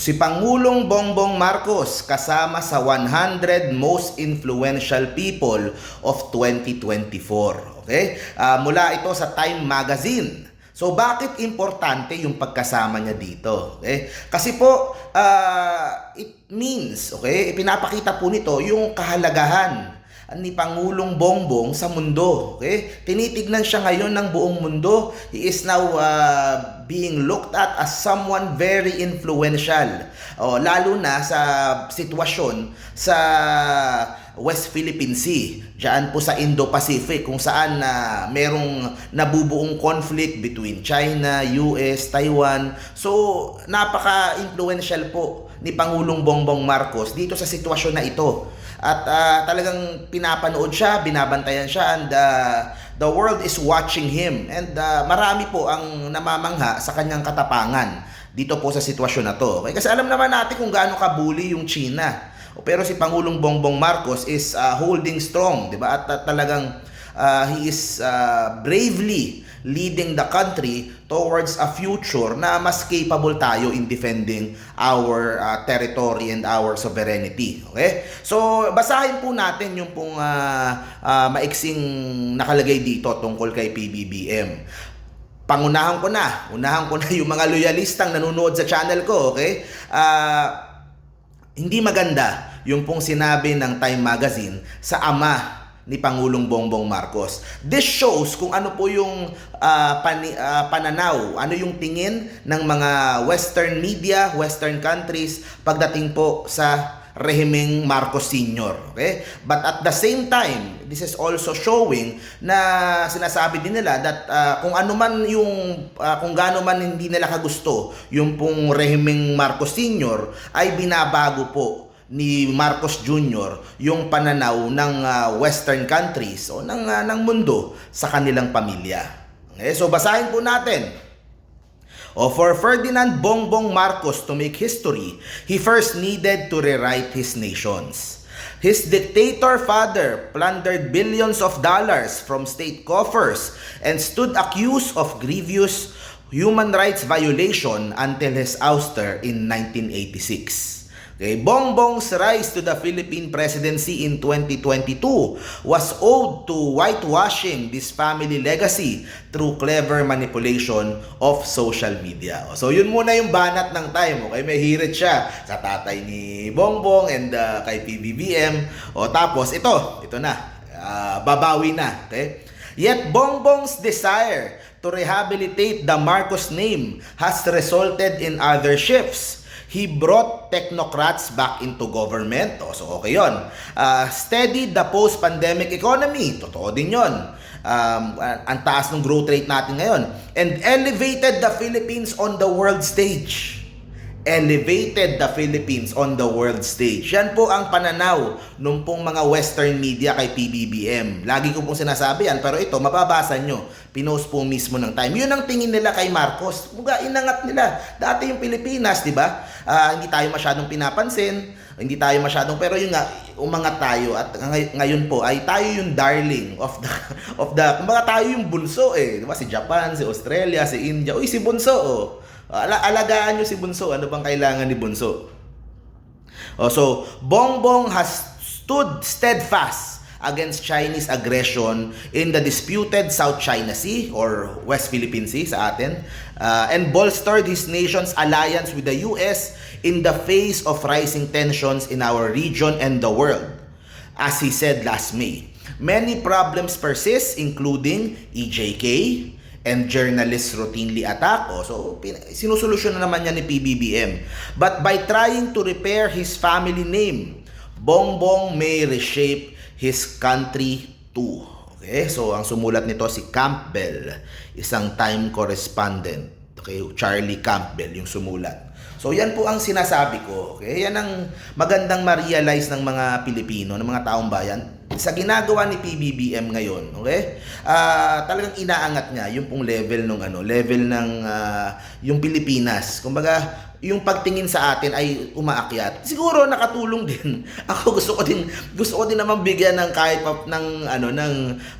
Si Pangulong Bongbong Marcos kasama sa 100 most influential people of 2024. Okay? Ah, mula ito sa Time Magazine. So bakit importante yung pagkasama niya dito? Okay? Kasi po ah, it means, okay, ipinapakita po nito yung kahalagahan ni Pangulong Bongbong sa mundo. Okay? Tinitignan siya ngayon ng buong mundo. He is now uh, being looked at as someone very influential. Oh, lalo na sa sitwasyon sa West Philippine Sea. Diyan po sa Indo-Pacific kung saan na merong nabubuong conflict between China, US, Taiwan. So, napaka-influential po ni Pangulong Bongbong Marcos dito sa sitwasyon na ito. At ah, talagang pinapanood siya, binabantayan siya and ah, the world is watching him. And ah, marami po ang namamangha sa kanyang katapangan dito po sa sitwasyon na to. Okay? Kasi alam naman natin kung gaano kabuli yung China. Pero si Pangulong Bongbong Marcos is ah, holding strong, 'di ba? At, at talagang ah, he is ah, bravely leading the country towards a future na mas capable tayo in defending our ah, territory and our sovereignty. Okay? So, basahin po natin yung pong ah, ah, maiksing nakalagay dito tungkol kay PBBM. Pangunahan ko na, unahan ko na yung mga loyalistang nanonood sa channel ko, okay? Ah, hindi maganda yung pong sinabi ng Time Magazine sa ama ni Pangulong Bongbong Marcos. This shows kung ano po yung ah, pani- ah, pananaw, ano yung tingin ng mga Western media, Western countries pagdating po sa rehimeng Marcos Sr. Okay? But at the same time, this is also showing na sinasabi din nila that ah, kung ano man yung ah, kung gaano man hindi nila kagusto yung pong rehimeng Marcos Sr. ay binabago po ni Marcos Jr. yung pananaw ng ah, western countries o ng ah, ng mundo sa kanilang pamilya. Okay? So basahin po natin. O for Ferdinand Bongbong Marcos to make history, he first needed to rewrite his nations. His dictator father plundered billions of dollars from state coffers and stood accused of grievous human rights violation until his ouster in 1986. Okay, Bongbong's rise to the Philippine presidency in 2022 was owed to whitewashing this family legacy through clever manipulation of social media. O, So yun muna yung banat ng time. Okay, may hirit siya sa tatay ni Bongbong and uh, kay PBBM. O tapos ito, ito na. Ah, babawi na. Okay? Yet Bongbong's desire to rehabilitate the Marcos name has resulted in other shifts. He brought technocrats back into government. O, so okay yun. Uh, steadied the post-pandemic economy. Totoo din yun. Um, ang taas ng growth rate natin ngayon. And elevated the Philippines on the world stage elevated the Philippines on the world stage. Yan po ang pananaw nung pong mga western media kay PBBM. Lagi ko pong sinasabi yan, pero ito, mababasa nyo. Pinost po mismo ng time. Yun ang tingin nila kay Marcos. Muga, inangat nila. Dati yung Pilipinas, di ba? Ah, hindi tayo masyadong pinapansin. Hindi tayo masyadong, pero yun nga, umangat tayo. At ngay- ngayon po, ay tayo yung darling of the, of the, kumbaga tayo yung bunso eh. Di ba? Si Japan, si Australia, si India. Uy, si bunso oh. Ala alagaan nyo si Bunso. Ano bang kailangan ni Bunso? Oh, so, Bongbong has stood steadfast against Chinese aggression in the disputed South China Sea or West Philippine Sea sa atin uh, and bolstered his nation's alliance with the US in the face of rising tensions in our region and the world. As he said last May, many problems persist including EJK, and journalists routinely attack. O, so, sinusolusyon na naman niya ni PBBM. But by trying to repair his family name, Bongbong may reshape his country too. Okay, so ang sumulat nito si Campbell, isang time correspondent. Okay, Charlie Campbell yung sumulat. So yan po ang sinasabi ko. Okay? Yan ang magandang ma-realize ng mga Pilipino, ng mga taong bayan sa ginagawa ni PBBM ngayon, okay? Ah, talagang inaangat niya yung pong level ng ano, level ng ah, yung Pilipinas. Kumbaga, yung pagtingin sa atin ay umaakyat. Siguro nakatulong din. Ako gusto ko din gusto ko din naman bigyan ng kahit pa, ng ano ng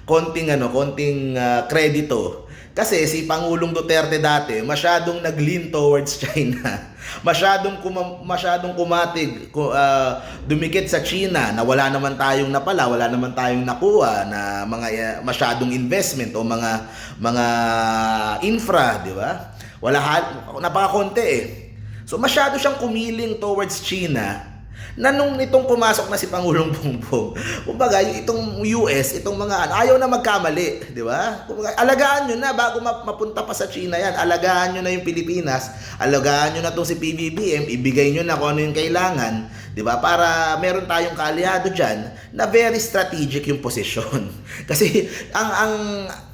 konting ano, konting ah, kredito Kasi si Pangulong Duterte dati masyadong nag-lean towards China. Masyadong kuma- masyadong kumatig ku- ah, dumikit sa China na wala naman tayong napala, wala naman tayong nakuha na mga eh, masyadong investment o mga mga infra, di ba? Wala napakakonti eh. So masyado siyang kumiling towards China na nung itong pumasok na si Pangulong Bongbong, kumbaga, itong US, itong mga ano, ayaw na magkamali, di ba? Kumbaga, alagaan nyo na bago ma- mapunta pa sa China yan. Alagaan nyo na yung Pilipinas, alagaan nyo na itong si PBBM, ibigay nyo na kung ano yung kailangan, di ba? Para meron tayong kaaliado dyan na very strategic yung posisyon. Kasi, ang, ang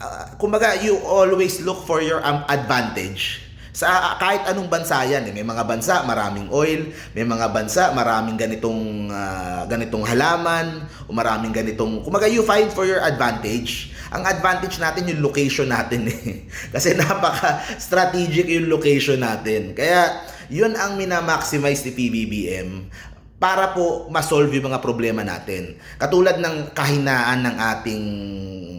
ah, kumbaga, you always look for your um, advantage sa kahit anong bansa yan eh. may mga bansa maraming oil may mga bansa maraming ganitong ah, ganitong halaman o maraming ganitong kumaga you find for your advantage ang advantage natin yung location natin eh kasi napaka strategic yung location natin kaya yun ang minamaximize ni PBBM para po ma-solve yung mga problema natin. Katulad ng kahinaan ng ating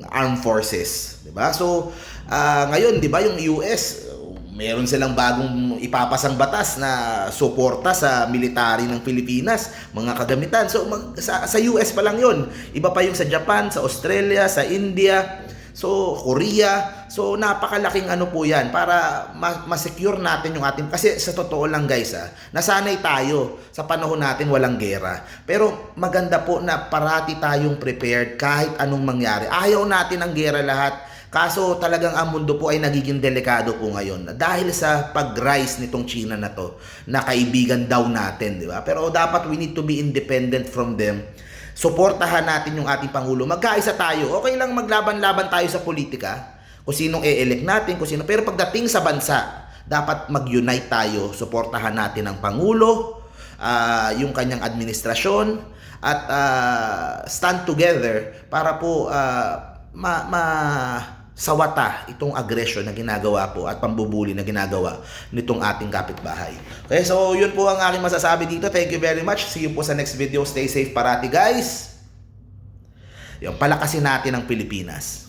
armed forces, 'di ba? So, ah, ngayon, 'di ba, yung US meron silang bagong ipapasang batas na suporta sa military ng Pilipinas, mga kagamitan. So mag, sa, sa US pa lang 'yon. Iba pa yung sa Japan, sa Australia, sa India, so Korea. So napakalaking ano po 'yan para ma- ma-secure natin yung ating kasi sa totoo lang guys ah, nasanay tayo sa panahon natin walang gera. Pero maganda po na parati tayong prepared kahit anong mangyari. Ayaw natin ang gera lahat. Kaso talagang ang mundo po ay nagiging delikado po ngayon dahil sa pag-rise nitong China na to na kaibigan daw natin, di ba? Pero dapat we need to be independent from them. Suportahan natin yung ating Pangulo. Magkaisa tayo. Okay lang maglaban-laban tayo sa politika. Kung sinong e-elect natin, kung sino. Pero pagdating sa bansa, dapat mag-unite tayo. Suportahan natin ang Pangulo, ah, yung kanyang administrasyon, at ah, stand together para po ah, ma, ma sawata itong aggression na ginagawa po at pambubuli na ginagawa nitong ating kapitbahay. Okay, so yun po ang aking masasabi dito. Thank you very much. See you po sa next video. Stay safe parati guys. Yung palakasin natin ang Pilipinas.